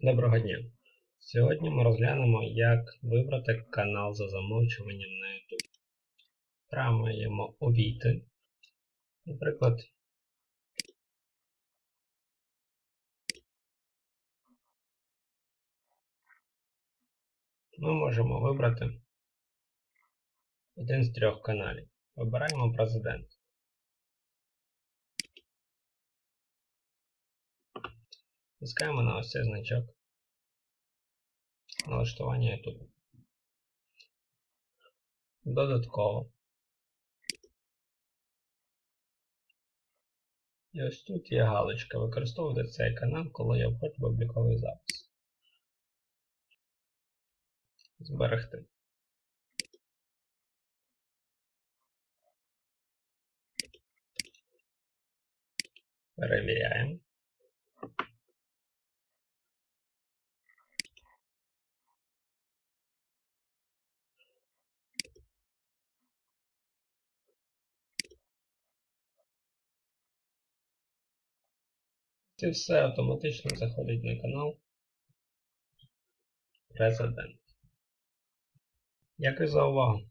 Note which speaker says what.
Speaker 1: Доброго дня! Сьогодні ми розглянемо, як вибрати канал за замовчуванням на YouTube. Трамаємо увійти. Наприклад, ми можемо вибрати один з трьох каналів. Вибираємо президент. Тискаємо на ось цей значок налаштування YouTube. Додатково. І ось тут є галочка використовувати цей канал, коли я входжу в обліковий запис. Зберегти. Перевіряємо. Це все автоматично заходить на канал Президент. Дякую за увагу.